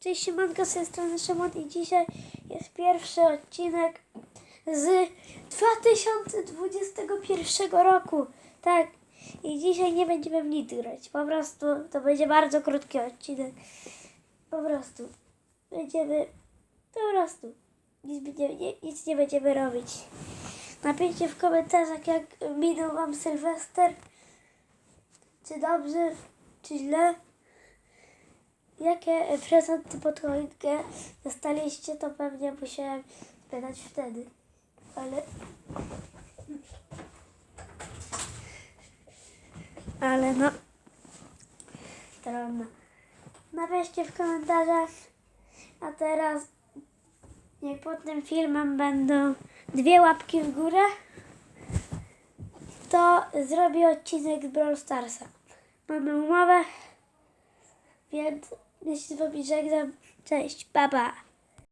Cześć, siemanko, z tej strony Szymon i dzisiaj jest pierwszy odcinek z 2021 roku. Tak, i dzisiaj nie będziemy w nic grać. Po prostu to będzie bardzo krótki odcinek. Po prostu będziemy, po prostu nic, będziemy, nie, nic nie będziemy robić. Napiszcie w komentarzach, jak minął Wam Sylwester. Czy dobrze, czy źle. Jakie prezenty pod choinkę dostaliście, to pewnie musiałem spytać wtedy. Ale... Ale no... Trudno. Napiszcie w komentarzach. A teraz... Jak pod tym filmem będą dwie łapki w górę, to zrobię odcinek z Brawl Starsa. Mamy umowę. Więc jeśli z wami żegnam, cześć, pa.